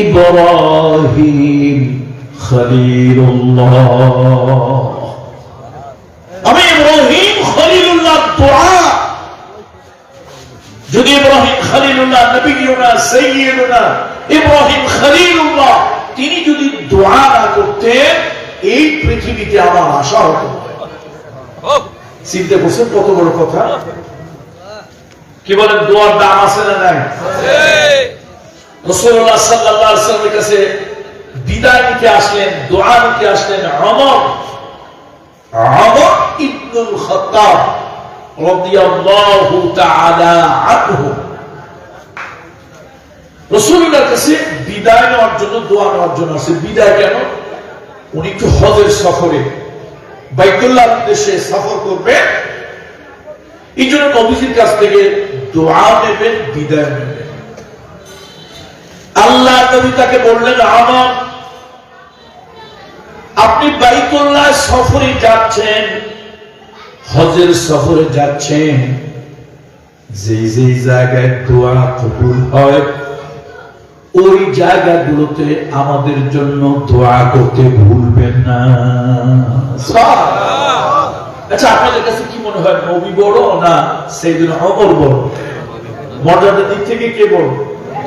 ইব্রাহিম খলিলুল্লাহ। আমি ইব্রাহিম খলিলুল্লাহ দোয়া যদি ইব্রাহিম খলিলুল্লাহ নবীনা সৈয়দনা ইব্রাহিম খলিলুল্লাহ তিনি যদি দোয়া না করতেন এই পৃথিবীতে আমার আশা হতো। চিন্তা করছেন কত বড় কথা? কি বলেন দোয়ার দাম আছে না নাই? রসুল্লাহ ওয়াসাল্লামের কাছে বিদায় নিতে আসলেন, দোয়া নিতে আসলেন ইবনুল বিদায় নেওয়ার জন্য বিদায় কেন? উনি একটু সফরে। এই জন্য কাছ থেকে দোয়া নেবেন, বিদায় নেবেন। আল্লাহ নবী তাকে বললেন আমার আপনি বাইতুল্লাহ সফরে যাচ্ছেন। হজের সফরে যাচ্ছেন। যে যে জায়গায় দোয়া কবুল হয় ওই জায়গাগুলোতে আমাদের জন্য দোয়া করতে ভুলবেন না। আচ্ছা আপনাদের কাছে কি মনে হয় নবী বড় না সেদিন অমর বড়? মর্যাদার দিক থেকে কে বড়?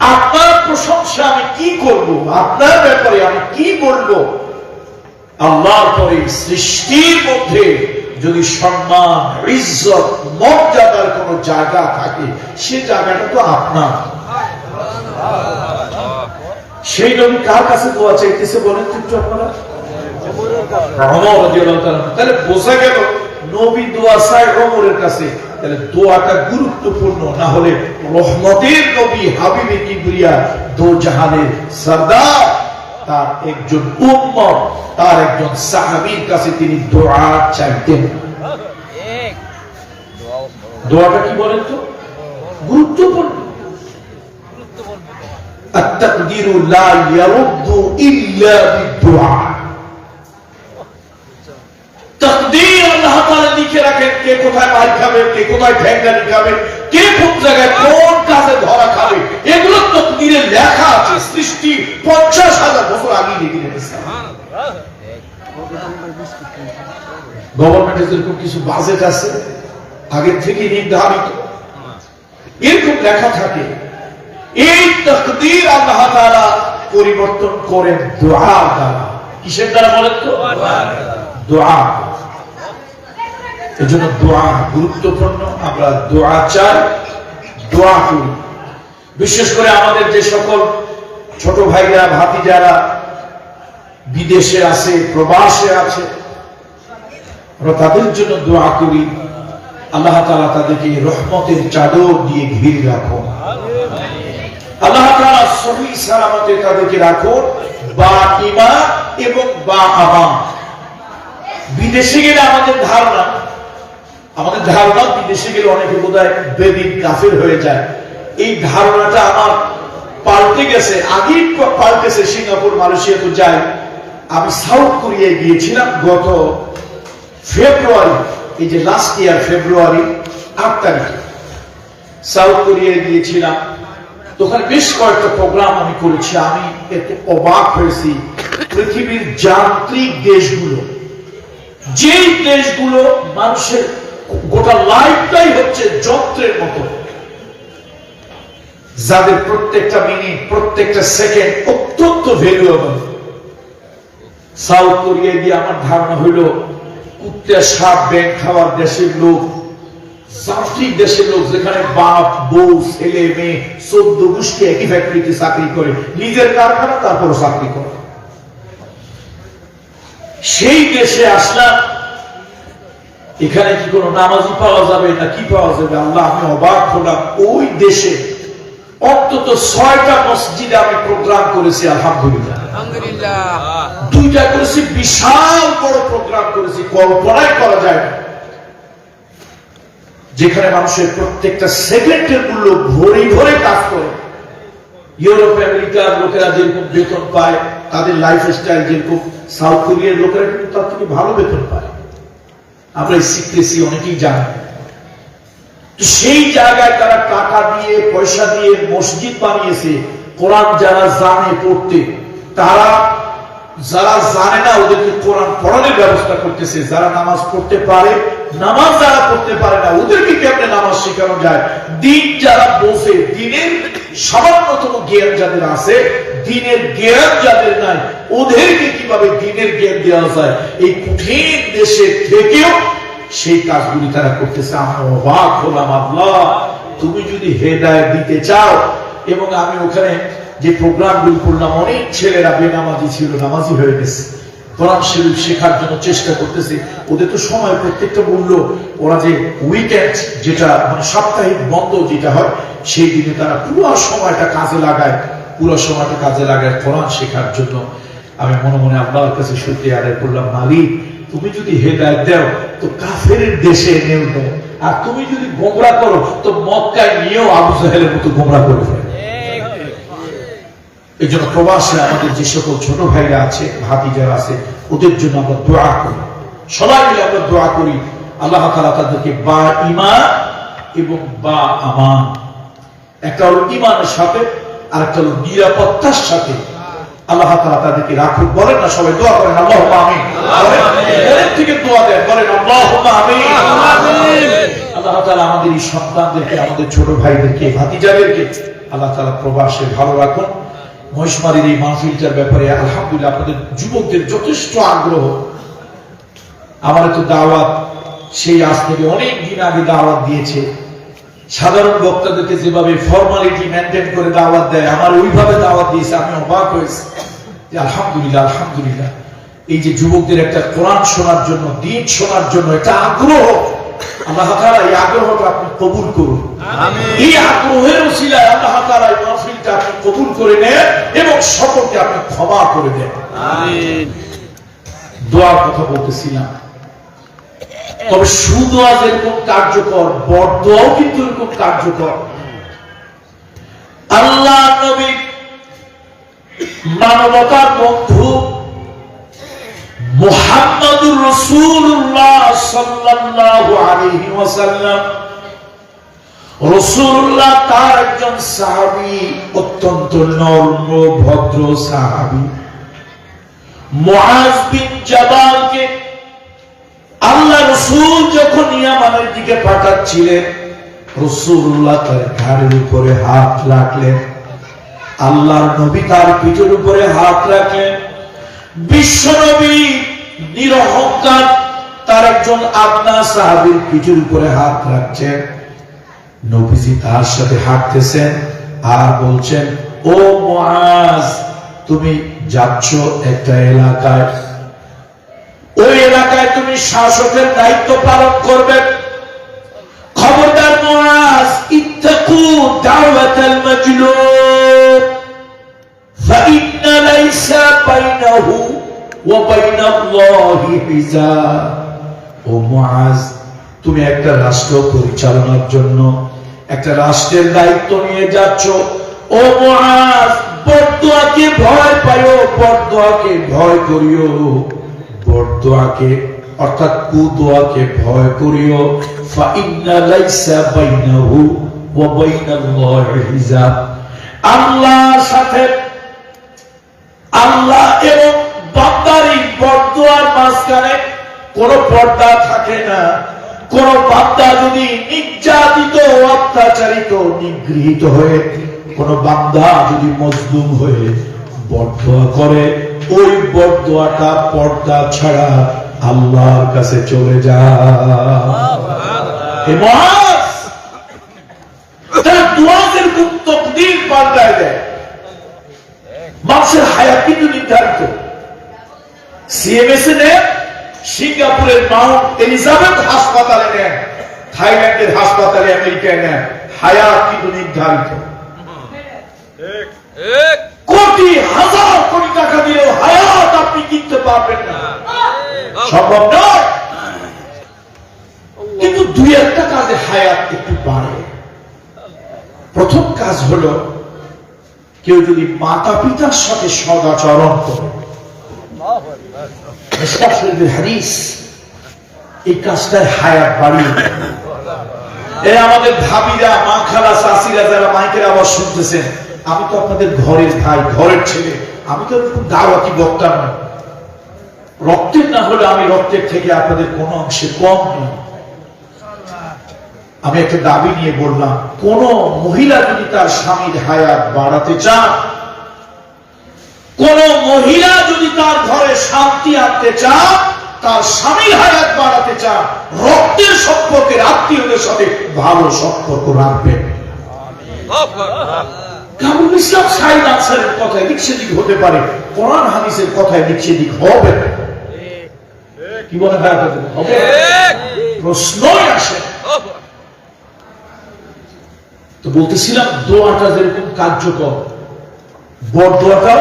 আপনার প্রশংসা আমি কি করব? আপনার ব্যাপারে আমি কি বলব? আল্লাহর পরে সৃষ্টির মধ্যে যদি সম্মান, ইজ্জত, মর্যাদার কোন জায়গা থাকে, সে জায়গাটা তো আপনার। সেই নবী কার কাছে দোয়া চাইতেছে বলেন তো একটু আপনারা? তাহলে বোঝা গেল নবী দোয়া চায় ওমরের কাছে। তাহলে দোয়াটা গুরুত্বপূর্ণ না হলে রহমতের নবী হাবিবে কিবরিয়া দো জাহানের সরদার তার একজন উম্মত তার একজন সাহাবীর কাছে তিনি দোয়া চাইতেন দোয়াটা কি বলেন তো গুরুত্বপূর্ণ التقدير لا يرد إلا بالدعاء কে কোথায় মার খাবে কে কোথায় ঠ্যাঙ্গানি খাবে কে কোন জায়গায় কোন কাজে ধরা খাবে এগুলো তকদিরে লেখা আছে সৃষ্টি পঞ্চাশ হাজার বছর আগে লিখে রেখেছে গভর্নমেন্টের যেরকম কিছু বাজেট আছে আগের থেকে নির্ধারিত। এরকম লেখা থাকে এই তকদির আল্লাহ তাআলা পরিবর্তন করেন দোয়া দ্বারা। কিসের দ্বারা বলেন তো? দোয়া এজন্য দোয়া গুরুত্বপূর্ণ। আমরা দোয়া চাই, দোয়া করি। বিশেষ করে আমাদের যে সকল ছোট ভাইরা, ভাতি যারা বিদেশে আছে, প্রবাসে আছে, আমরা তাদের জন্য দোয়া করি। আল্লাহ তালা তাদেরকে রহমতের চাদর দিয়ে ঘিরে রাখুন। আল্লাহ তাআলা সহি সালামতে তাদেরকে রাখো বা ইমা এবং বা আবাম। বিদেশে গেলে আমাদের ধারণা আমাদের ধারণা, বিদেশে গেলে অনেকে বোধহয় বেদিন কাফের হয়ে যায়। এই ধারণাটা আমার পাল্টে গেছে, আগেই পাল্টেছে সিঙ্গাপুর, মালয়েশিয়া তো যাই। আমি সাউথ কোরিয়ায় গিয়েছিলাম গত ফেব্রুয়ারি, এই যে লাস্ট ইয়ার ফেব্রুয়ারি, আট তারিখে। সাউথ কোরিয়ায় গিয়েছিলাম। ওখানে বেশ কয়েকটা প্রোগ্রাম আমি করেছি। আমি এতে অবাক হয়েছি। পৃথিবীর যান্ত্রিক দেশগুলো, যেই দেশগুলো মানুষের গোটা লাইফটাই হচ্ছে যন্ত্রের মতো। যাদের প্রত্যেকটা মিনিট, প্রত্যেকটা সেকেন্ড অত্যন্ত ভ্যালুয়েবল সাউথ কোরিয়ায় গিয়ে আমার ধারণা হইল, কুত্তে, সাপ ব্যাং খাওয়ার দেশের লোক যান্ত্রিক দেশের লোক যেখানে বাপ, বউ, ছেলে, মেয়ে, চোদ্দ গোষ্ঠী একই ফ্যাক্টরিতে চাকরি করে, নিজের কারখানা তারপর চাকরি করে। সেই দেশে আসলাম এখানে কি কোনো নামাজি পাওয়া যাবে? না কি পাওয়া যাবে? আল্লাহ আমি অবাক হলাম। ওই দেশে অন্তত ছয়টা মসজিদে আমি প্রোগ্রাম করেছি আলহামদুলিল্লাহ। দুইটা করেছি বিশাল বড় প্রোগ্রাম করেছি। কল্পনাই করা যায় না। যেখানে মানুষের প্রত্যেকটা সেকেন্ডের মূল্য ভরে ভরে কাজ করে। ইউরোপ আমেরিকার লোকেরা যেরকম বেতন পায় তাদের লাইফ স্টাইল যেরকম সাউথ কোরিয়ার লোকেরা কিন্তু তার থেকে ভালো বেতন পায়। এই সিক্রেসি অনেকেই জানি। সেই জায়গায় তারা টাকা দিয়ে, পয়সা দিয়ে মসজিদ বানিয়েছে, কোরআন যারা জানে পড়তে, তারা যারা জানে না, ওদেরকে কোরআন পড়ানোর ব্যবস্থা করতেছে। যারা নামাজ পড়তে পারে, নামাজ যারা পড়তে পারে না, ওদেরকে কেমনে নামাজ শেখানো যায়? দিন যারা বোঝে দিনের সামান্যতম জ্ঞান যাদের আছে দিনের জ্ঞান যাদের নাই, ওদেরকে কীভাবে দিনের জ্ঞান দেওয়া যায়? এই কঠিন দেশে থেকেও সেই কাজগুলি তারা করতেছে। আমরা অবাক হলাম, আল্লাহ, তুমি যদি হেদায় দিতে চাও, এবং আমি ওখানে যে প্রোগ্রামগুলি করলাম, অনেক ছেলেরা বেনামাজি ছিল, নামাজি হয়ে গেছে। কোরআন শরীফ শেখার জন্য চেষ্টা করতেছে। ওদের তো সময় প্রত্যেকটা মূল্য, ওরা যে উইকেন্ড যেটা মানে সাপ্তাহিক বন্ধ যেটা হয়, সেই দিনে তারা পুরো সময়টা কাজে লাগায়। পুরো সময়টা কাজে লাগায় কোরআন শেখার জন্য। আমি মনে মনে আল্লাহর কাছে সত্যি আদায় করলাম, মালিক, তুমি যদি হেদায়ত দাও, তো কাফের দেশে এনেও আর তুমি যদি গোমরা করো, তো মক্কায় নিয়েও আবু জাহেলের মতো গোমরা করে ফেলে। এই জন্য প্রবাসে আমাদের যে সকল ছোট ভাইরা আছে ভাবি যারা আছে, ওদের জন্য আমরা দোয়া করি। সবাই মিলে আমরা দোয়া করি, আল্লাহ তালা তাদেরকে বা ইমান এবং বা আমান। একটা ইমানের সাথে আর একটা নিরাপত্তার সাথে আল্লাহ তালা তাদেরকে রাখুক, বলেন না সবাই, দোয়া করেন আল্লাহ মনের থেকে দোয়া দেন, বলেন আল্লাহ আমিন। আল্লাহ তালা আমাদের এই সন্তানদেরকে, আমাদের ছোট ভাইদেরকে, ভাতিজাদেরকে আল্লাহ তালা প্রবাসে ভালো রাখুন। এই ব্যাপারে আলহামদুলিল্লাহ আপনাদের যুবকদের যথেষ্ট আগ্রহ। আমার তো দাওয়াত, সেই আজ থেকে অনেক দিন আগে দাওয়াত দিয়েছে। সাধারণ বক্তাদেরকে যেভাবে ফর্মালিটি মেনটেন করে দাওয়াত দেয় আমার ওইভাবে দাওয়াত দিয়েছে আমি অবাক হয়েছি যে আলহামদুলিল্লাহ আলহামদুলিল্লাহ। এই যে যুবকদের একটা কোরআন শোনার জন্য দিন শোনার জন্য একটা আগ্রহ আল্লাহ তাআলা এই আগ্রহটা আপনি কবুল করুন। এই আগ্রহের আল্লাহ তাআলা এই মাহফিলটা আপনি কবুল করে নেন এবং সকলকে আপনি ক্ষমা করে দেন। দোয়ার কথা বলতেছিলাম। তবে সুদোয়া যেরকম কার্যকর, বরদোয়াও কিন্তু এরকম কার্যকর। আল্লাহ নবী মানবতার বন্ধু মুহাম্মদুর ওয়াসাল্লাম। রাসূলুল্লাহ তার একজন সাহাবী, অত্যন্ত নরম, ভদ্র সাহাবী। মুআজ বিন জাবালকে আল্লাহ রসুল যখন ইয়ামানের দিকে পাঠাচ্ছিলেন রসুল্লাহ তার ঘাড়ের উপরে হাত রাখলেন। আল্লাহর নবী তার পিঠের উপরে হাত রাখলেন। বিশ্ব নবী নিরহংকার তার একজন আপনা সাহাবির পিঠের উপরে হাত রাখছেন। নবীজি তার সাথে হাঁটতেছেন আর বলছেন, ও মুআজ, তুমি যাচ্ছ একটা এলাকায়। ওই এলাকায় তুমি শাসকের দায়িত্ব পালন করবে খবরদার মুআজ ইত্তাকু দাওয়াতাল মাজলুম فإن ليس بينه وبين الله حجاب ও মুআজ তুমি একটা রাষ্ট্র পরিচালনার জন্য একটা রাষ্ট্রের দায়িত্ব নিয়ে যাচ্ছ ও মুআজ বরদোয়াকে ভয় পাইও বরদোয়াকে ভয় করিও বরদোয়াকে, অর্থাৎ কুদোয়াকে ভয় করিও। লাইসা হিজাব। সাথে, আল্লাহ এবং মাঝখানে কোন পর্দা থাকে না। কোন বান্দা যদি নির্যাতিত, অত্যাচারিত, নিগৃহীত হয়ে, কোন বান্দা যদি মজলুম হয়ে বরদোয়া করে ওই বদোয়াটা পর্দা ছাড়া আল্লাহর কাছে চলে যা। তারা দোয়াদের তকদির পাল্টায় দেয়। মানুষের হায়াত কিন্তু নির্ধারিত। সিএমএস এ নেন সিঙ্গাপুরের মাউন্ট এলিজাবেথ হাসপাতালে নেন থাইল্যান্ডের হাসপাতালে আমেরিকায় নেন হায়াত কিন্তু নির্ধারিত। কোটি হাজার কোটি টাকা দিলেও হায়াত আপনি কিনতে পারবেন না। সম্ভব নয়। কিন্তু দুই একটা কাজে হায়াত একটু বাড়ে। প্রথম কাজ হলো কেউ যদি মাতা পিতার সাথে সদাচরণ করে। হাদিস এই কাজটার হায়াত বাড়িয়ে। এ আমাদের ভাবিরা মা খালা চাষিরা যারা মাইকের আবার শুনতেছেন আমি তো আপনাদের ঘরের ভাই, ঘরের ছেলে। আমি তো দাওয়াতি বক্তা নয় রক্তের না হলে আমি রক্তের থেকে আপনাদের কোন অংশে কম নই। আমি একটা দাবি নিয়ে বললাম, কোন মহিলা যদি তার স্বামীর হায়াত বাড়াতে চান, কোন মহিলা যদি তার ঘরে শান্তি আনতে চান, তার স্বামীর হায়াত বাড়াতে চান, রক্তের সম্পর্কের আত্মীয়দের সাথে ভালো সম্পর্ক রাখবেন। ইসলাম সাইদ আনসারের কথায় দিক সেদিক হতে পারে কোরআন হাদিসের কথায় দিক সেদিক হবে কি বলে হবে প্রশ্নই আসে তো বলতেছিলাম দোয়াটা যেরকম কার্যকর বড় দোয়াটাও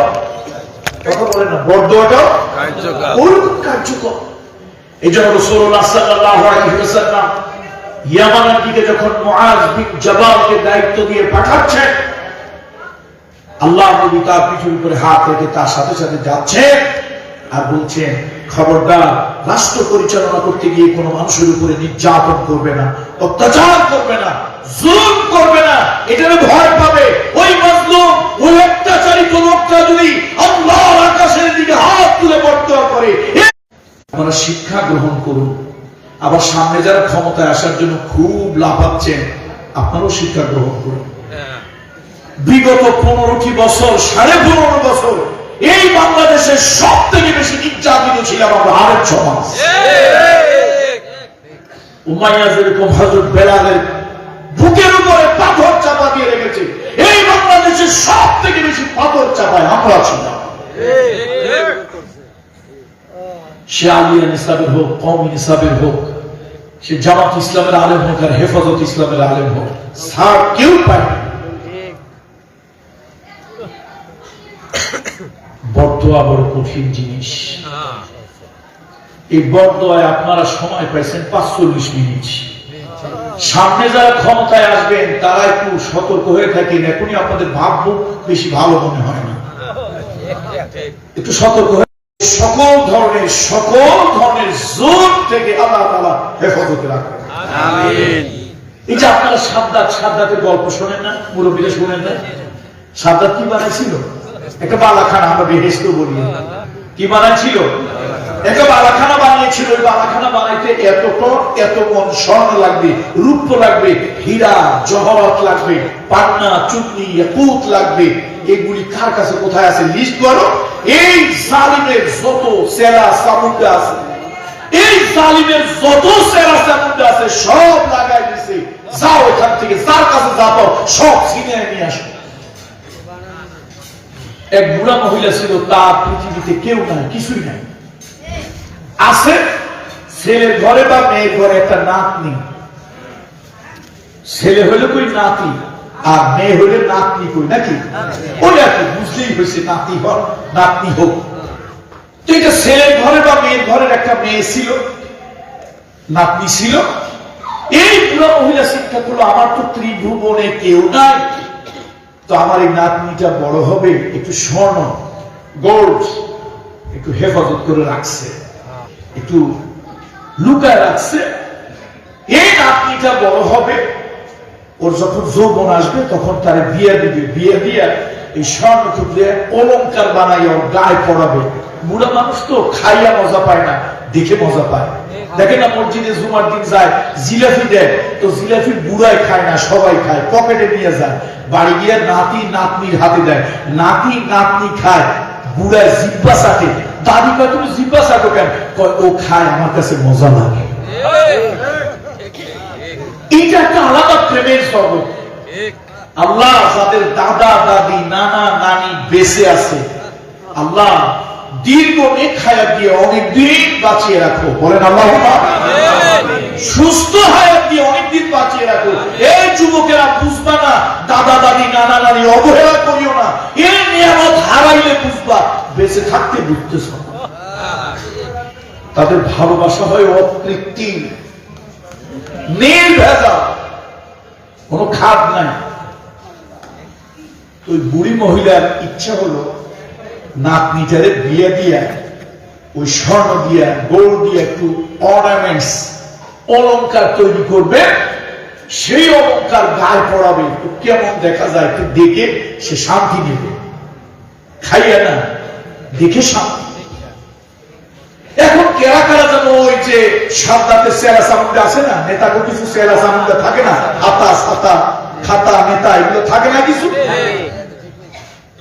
কথা বলে না বড় দোয়াটাও ওরকম কার্যকর। এই জন্য রসুল্লাহ ইয়ামানের দিকে যখন মুআজ বিন জাবালকে দায়িত্ব দিয়ে পাঠাচ্ছেন আল্লাহ নবী তার পিঠের উপরে হাত রেখে তার সাথে সাথে যাচ্ছেন আর বলছেন খবরদার, রাষ্ট্র পরিচালনা করতে গিয়ে কোনো মানুষের উপরে নির্যাতন করবে না, অত্যাচার করবে না, জুলুম করবে না ভয় পাবে। ওই মজলুম, ওই অত্যাচারিত লোকটা যদি আল্লাহর আকাশের দিকে হাত তুলে করে আপনারা শিক্ষা গ্রহণ করুন। আবার সামনে যারা ক্ষমতায় আসার জন্য খুব লাফাচ্ছেন, আপনারাও শিক্ষা গ্রহণ করুন। বিগত পনেরোটি বছর, সাড়ে পনেরো বছর, এই বাংলাদেশের সব থেকে বেশি নির্যাতিত ছিলাম আমরা, আরেক সমাজ। কম হোক সে জামাত ইসলামের আলেম হোক আর হেফাজত ইসলামের আলেম হোক সার কেউ পায় বরদোয়া বড় কঠিন জিনিস। এই বরদোয়ায় আপনারা সময় পাইছেন পাঁচচল্লিশ মিনিট। সামনে যারা ক্ষমতায় আসবেন তারা একটু সতর্ক হয়ে থাকেন। এখনই আপনাদের ভাববো বেশি ভালো মনে হয় না। একটু সতর্ক হয়ে সকল ধরনের সকল ধরনের জোর থেকে আল্লাহ তালা হেফাজতে রাখবেন। এই যে আপনারা সাদ্দাত সাদ্দাতের গল্প শোনেন না? মুরব্বীরা শোনেন না? সাদ্দাত কি বানাইছিল? একটা বালাখানা আমরা বেহেস্ত বলি। কি বানাইছিল একটা বালাখানা বানিয়েছিল। ওই বালাখানা বানাইতে এত এত মন স্বর্ণ লাগবে, রূপ লাগবে, হীরা, জহরত লাগবে, পান্না চুটনি লাগবে। এগুলি কার কাছে কোথায় আছে? লিস্ট করো। এই সালিমের যত সেরা সামুদ্রা আছে, এই জালিমের যত সেরা সামুদ্রা আছে, সব লাগাই দিছে। যাও এখান থেকে, যার কাছে যাব সব ছিনিয়ে নিয়ে আসো। এক বুড়া মহিলা ছিল, তার পৃথিবীতে কেউ নাই, কিছুই নাই। আছে, ছেলের ঘরে বা মেয়ের ঘরে একটা নাতনি। ছেলে হলে কই নাতি, আর মেয়ে হলে নাতনি কই, নাকি? ওই আর কি বুঝলেই হয়েছে নাতি হন নাতনি হোক। তো এটা ছেলের ঘরে বা মেয়ের ঘরের একটা মেয়ে ছিল, নাতনি ছিল, এই বুড়া মহিলা শিক্ষা করল, আমার তো ত্রিভুবনে কেউ নাই। তো আমার এই নাতনিটা বড় হবে, একটু স্বর্ণ গোল্ড একটু হেফাজত করে রাখছে, একটু লুকায় রাখছে। এই নাতনিটা বড় হবে, ওর যখন যৌবন আসবে, তখন তার বিয়ে দিবে, বিয়ে দিয়ে এই স্বর্ণ টুকরে অলঙ্কার বানাইয়া গায়ে পড়াবে বুড়া মানুষ তো খাইয়া মজা পায় না দেখে মজা পায়। দেখে না মসজিদে জুমার দিন যায় জিলাফি দেয়। তো জিলাফি বুড়াই খায় না সবাই খায় পকেটে নিয়ে যায়। বাড়ি গিয়ে নাতি নাতনির হাতে দেয়। নাতি নাতনি খায় বুড়ায় জিব্বা চাটে। দাদি কয় তুমি জিব্বা চাটো কেন? ও খায় আমার কাছে মজা লাগে। এটা একটা আলাদা প্রেমের স্বরূপ আল্লাহ যাদের দাদা, দাদি, নানা, নানি বেঁচে আছে, আল্লাহ দীর্ঘ নেক দিয়ে অনেক দিন বাঁচিয়ে রাখো। বলেন আল্লাহ সুস্থ হায়াত দিয়ে বাঁচিয়ে রাখো। এই যুবকেরা বুঝবা না, দাদা, দাদি, নানা, নানি অবহেলা করিও না। এই হারাইলে বুঝবা, বেঁচে থাকতে বুঝতেছ। তাদের ভালোবাসা হয় অকৃত্রিম নির্ভেজা কোনো খাদ নাই। ওই বুড়ি মহিলার ইচ্ছা হলো নাতনিটারে বিয়ে দিয়া, ওই স্বর্ণ দিয়া গোল্ড দিয়া একটু অর্নামেন্টস অলংকার তৈরি করবে। সেই অলংকার গায়ে পড়াবে কেমন দেখা যায় একটু দেখে সে শান্তি নেবে। খাইয়া না, দেখে শান্তি এখন কেরা কারা যেন ওই যে সাবদাতে সেরা সামুন্ডা আছে না নেতা কিছু সেরা সামুন্ডা থাকে না হাতা সাতা, খাতা নেতা এগুলো থাকে না কিছু?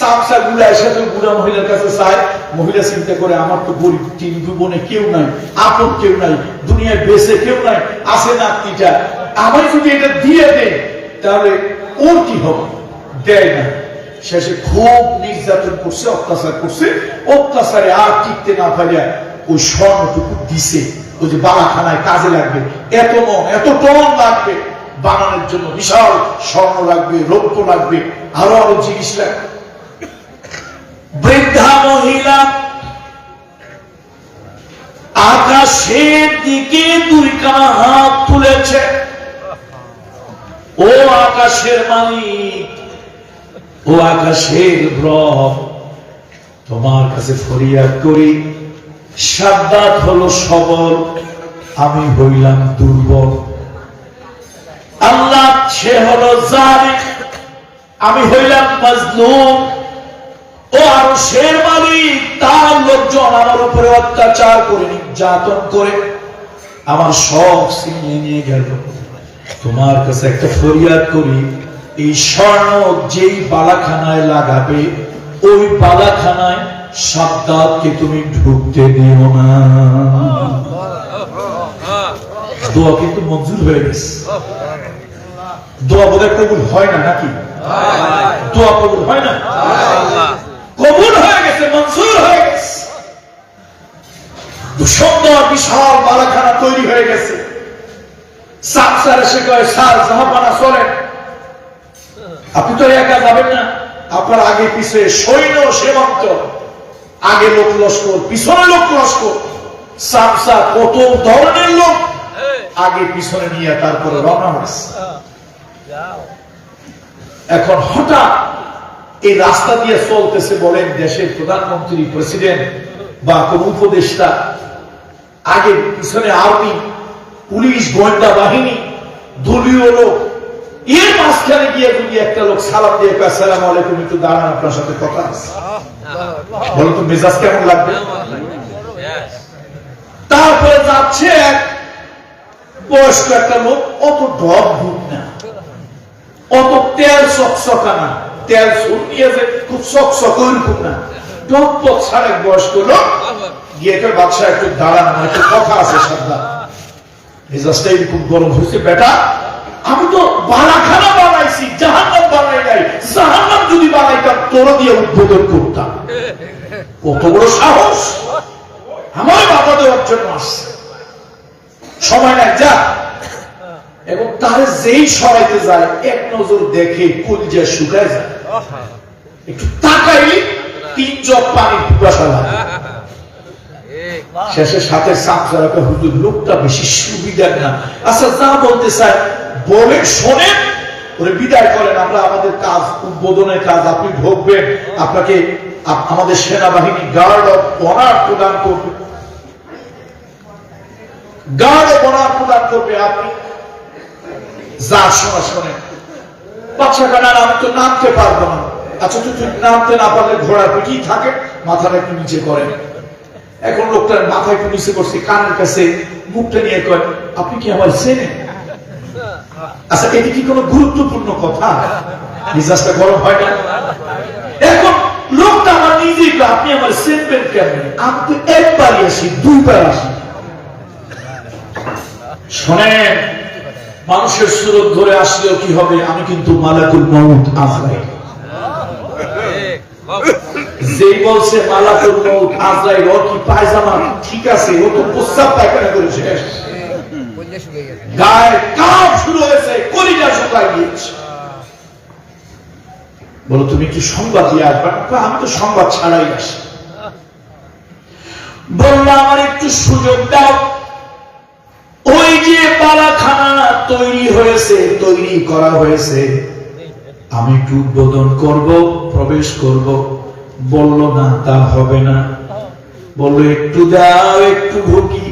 সামসা গুলা এসে তো বুড়া মহিলার কাছে মহিলা চিন্তা করে, আমার তো গরিব তিন কেউ নাই, আপন কেউ নাই, দুনিয়ায় বেঁচে কেউ নাই, আছে নাতনিটা আমার যদি এটা দিয়ে দেয়, তাহলে ওর কি হবে? দেয় না। শেষে খুব নির্যাতন করছে, অত্যাচার করছে। অত্যাচারে আর টিকতে না পারিয়া ওই স্বর্ণটুকু দিছে। ওই যে বালাখানায় কাজে লাগবে, এত মন, এত টন লাগবে। বানানোর জন্য বিশাল স্বর্ণ লাগবে, রৌপ্য লাগবে, আরও আরও জিনিস লাগবে। বৃদ্ধা মহিলা, আকাশের দিকে দুই কানা হাত তুলেছে। ও আকাশের মালিক, ও আকাশের ব্রহ তোমার কাছে ফরিয়াদ করি, সাদ্দাত হলো সবল, আমি হইলাম দুর্বল। আল্লাহ সে হলো জালিম, আমি হইলাম মজলুম। ও আর শের মালিক তার লোকজন আমার উপরে অত্যাচার করে নির্যাতন করে। আমার সব ছিনিয়ে নিয়ে গেল। তোমার কাছে একটা ফরিয়াদ করি এই স্বর্ণ যেই বালাখানায় লাগাবে ওই বালাখানায় সাবদাতকে তুমি ঢুকতে দিও না। দোয়া কিন্তু মঞ্জুর হয়ে গেছে। দোয়া বোধহয় কবুল হয় না নাকি? দোয়া কবুল হয় না? বিশাল বালাখানা তৈরি হয়ে গেছে। আপনি তো একা যাবেন না। আপনার আগে পিছে সৈন্য সেবন্ত আগে লোক লস্কর, পিছনে লোক লস্কর। সামসা কত ধরনের লোক, আগে পিছনে নিয়ে তারপরে রওনা হয়েছে। এখন হঠাৎ এই রাস্তা দিয়ে চলতেছে বলেন দেশের প্রধানমন্ত্রী, প্রেসিডেন্ট বা কোন উপদেষ্টা আগে পিছনে আর্মি পুলিশ, গোয়েন্দা বাহিনী, দলীয় লোক। এর মাঝখানে গিয়ে যদি একটা লোক সালাম দিয়ে আসসালামু আলাইকুম, একটু দাঁড়ান, আপনার সাথে কথা আছে। বলো তো, মেজাজ কেমন লাগবে? তারপরে যাচ্ছে এক বয়স্ক একটা লোক, অত ডব ভূত না। অত তেল চকচকা না। তেল সুর নিয়েছে খুব চকচক ওইরকম না। ডব পথ ছাড়া বয়স্ক লোক গিয়ে বাচ্চা একটু দাঁড়ান একটু কথা আছে সাবধান। মেজাজটা এরকম গরম হয়েছে, বেটা। আমি তো বালাখানা বানাইছি, জাহান্নাম বানাই নাই। জাহান্নাম যদি বানাইতাম, তোর দিয়ে উদ্বোধন করতাম। কত বড় সাহস। আমার বাবা দেওয়ার জন্য আসছে সময় নাই, যা। এবং তার যেই সরাইতে যায়, এক নজর দেখে কলিজা শুকায় যায়। একটু তাকাইলে, তিন জগ পানি পিপাসা লাগে। শেষে সাথে সামসারাকে হুজুর লোকটা বেশি সুবিধার না। আচ্ছা যা বলতে চায়, বলে শোনেন, ওরে বিদায় করেন, আমরা আমাদের কাজ, উদ্বোধনের কাজ, আপনি ঢুকবেন, আপনাকে আমাদের সেনাবাহিনী গার্ড অফ অনার প্রদান করবে। গাড়ে বনার প্রদান করবে আপনি। যা শোনা শোনে বাচ্চা কানার আমি তো নামতে পারব না। আচ্ছা তুই নামতে না পারলে ঘোড়ার পিঠি থাকে, মাথাটা একটু নিচে করে এখন লোকটার মাথা একটু নিচে করছে, কানের কাছে মুখটা নিয়ে কয়, আপনি কি আমার চেনেন আচ্ছা এটি কি কোনো গুরুত্বপূর্ণ কথা? মিজাজটা গরম হয় না? এখন লোকটা আমার নিজেই আপনি আমার চেনবেন আমি তো একবারই আসি, দুইবার আসি। শোনেন, মানুষের সুরত ধরে আসলেও কি হবে? আমি কিন্তু মালাকুল মউত আজরাইল যেই বলছে ওর কি পায়জামা? ঠিক আছে, ও তো প্রস্তাব পায়খানা গায়ে কাপ শুরু হয়েছে, কলিজা শুকায় গিয়েছে। বলো, তুমি কি সংবাদ দিয়ে আসবে? আমি তো সংবাদ ছাড়াই আসি। বলল, আমার একটু সুযোগ দাও। ওই যে পালাখানা তৈরি হয়েছে, তৈরি করা হয়েছে, আমি একটু উদ্বোধন করব, প্রবেশ করব। বলল, না, তা হবে না। বলল, একটু দাও, একটু ঢুকি।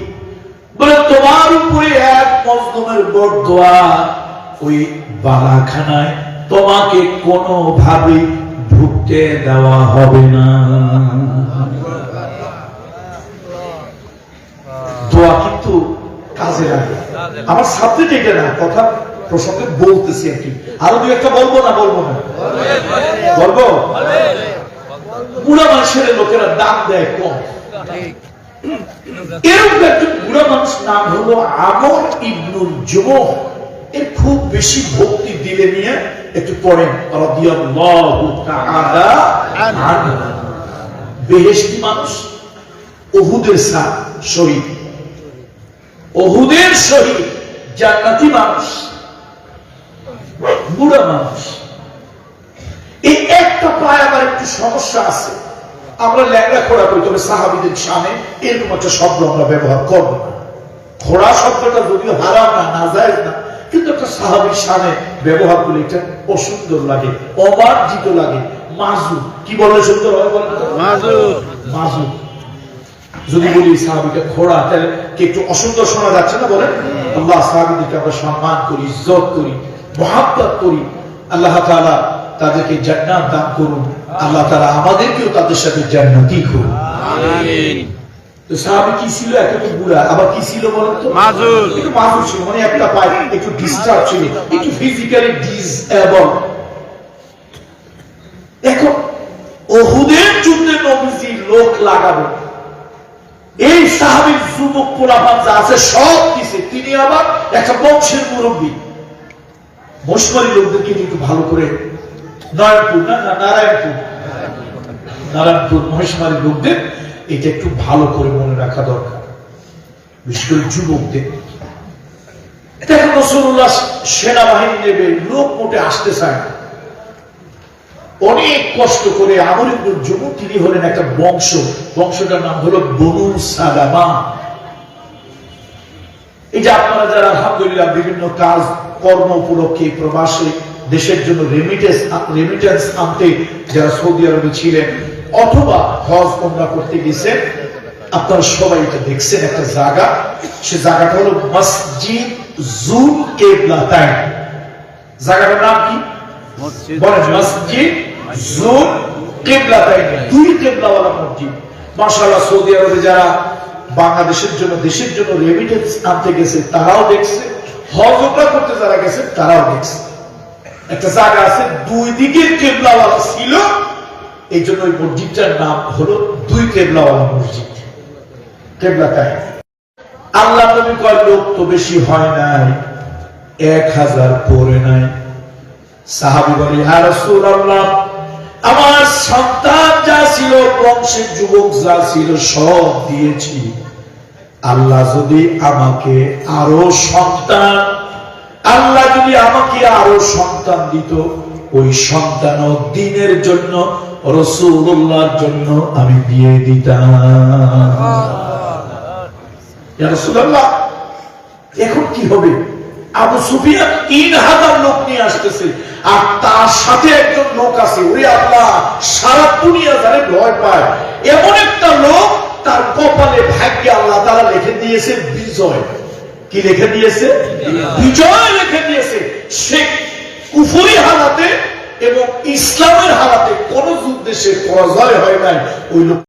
বলে, তোমার উপরে এক মজলুমের বরদোয়া ওই বালাখানায় তোমাকে কোনোভাবে ঢুকতে দেওয়া হবে না। দোয়া কিন্তু কাজে লাগে। আমার সাবজেক্ট এটা না, কথা প্রসঙ্গে বলতেছি আর কি। আরও দু একটা বলব না বলব না? বলব? বুড়া মানুষের লোকেরা দাম দেয় কম। এরকম একজন বুড়া মানুষ নাম হলো আমর ইবনুল জুমহ এর খুব বেশি ভক্তি দিলে নিয়ে একটু পড়েন বেহেশতি মানুষ, ওহুদের সাথ শহীদ। ওহুদের শহীদ জান্নাতি মানুষ, বুড়া মানুষ। একটা পায় আবার একটু সমস্যা আছে। আমরা ল্যাংড়া খোড়া করি তবে সাহাবিদের সামনে এরকম একটা শব্দ আমরা ব্যবহার করব না। খোড়া শব্দটা যদিও হারাম না না যায় না কিন্তু একটা সাহাবির সামনে ব্যবহার করলে এটা অসুন্দর লাগে অমার্জিত লাগে। মাজু কি বললে সুন্দর হয় বলেন? মাজু যদি বলি সাহাবিকে খোড়া তাহলে কি একটু অসুন্দর শোনা যাচ্ছে না বলেন? আল্লাহ সাহাবিদেরকে আমরা সম্মান করি ইজ্জত করি মহাব্বত করি। আল্লাহ তাআলা তাদেরকে জান্নাত দান করুন। আল্লাহ তাআলা আমাদেরকেও তাদের সাথে জান্নাতি করুন। তো সাহাবি কি ছিল? একটা তো বুড়া আবার কি ছিল বলেন তো? মাজুর। একটু ছিল মানে একটা পায় একটু ডিস্টার্ব ছিল। একটু ফিজিক্যালি ডিসএবল এখন ওহুদের যুদ্ধে নবীজি লোক লাগাবে। এই সাহাবির যুবক পোলাপান যা আছে সব কিছু তিনি আবার একটা বংশের মুরব্বী। মশমারি লোকদেরকে একটু ভালো করে নয়নপুর না? নারায়ণপুর। নারায়ণপুর, মহেশমারি লোকদের এটা একটু ভালো করে মনে রাখা দরকার। বিশেষ করে যুবকদের। রসুল্লাহ সেনাবাহিনী নেবে, লোক মোটে আসতে চায় না। অনেক কষ্ট করে আমর ইবনুল তিনি হলেন একটা বংশ। বংশটার নাম হলো বনু সালামা। এই যে আপনারা যারা, আলহামদুলিল্লাহ, বিভিন্ন কাজ, কর্ম উপলক্ষে, প্রবাসে দেশের জন্য রেমিটেন্স রেমিটেন্স আনতে যারা সৌদি আরবে ছিলেন অথবা হজ ওমরা করতে গেছেন আপনারা সবাই এটা দেখছেন একটা জায়গা। সে জায়গাটা হলো মসজিদ জুল কেবলা তাই জায়গাটার নাম কি? মসজিদ জুল কেবলা তাই দুই কেবলাওয়ালা মসজিদ। মাশাআল্লাহ সৌদি আরবে যারা বাংলাদেশের জন্য দেশের জন্য রেমিটেন্স আনতে গেছে তারাও দেখছে। হজ করতে যারা গেছে তারাও দেখছে। একটা জায়গা আছে, দুই দিকের কেবলাওয়ালা ছিল। এই জন্য ওই মসজিদটার নাম হলো দুই কেবলাওয়ালা মসজিদ। কেবলা তাই আল্লাহ নবী কয়, লোক তো বেশি হয় নাই, এক হাজার পরে নাই। সাহাবি বলে হ্যাঁ রাসূলুল্লাহ, আমার সন্তান যা ছিল, বংশের যুবক যা ছিল, সব দিয়েছি। আল্লাহ যদি আমাকে আরও সন্তান আল্লাহ যদি আমাকে আরও সন্তান দিত, ওই সন্তান দিনের জন্য, রসুল্লাহর জন্য আমি দিয়ে দিতাম। এখন কি হবে? আবু সুফিয়ান তিন হাজার লোক নিয়ে আসতেছে, আর তার সাথে একজন লোক আছে, ওরে আল্লাহ, সারা দুনিয়া যারে ভয় পায়। এমন একটা লোক তার কপালে ভাগ্যে আল্লাহ তারা লিখে দিয়েছে বিজয়। কি লিখে দিয়েছে? বিজয় লিখে দিয়েছে। সে কুফুরি হারাতে এবং ইসলামের হারাতে কোন যুদ্ধে সে পরাজয় হয় নাই। ওই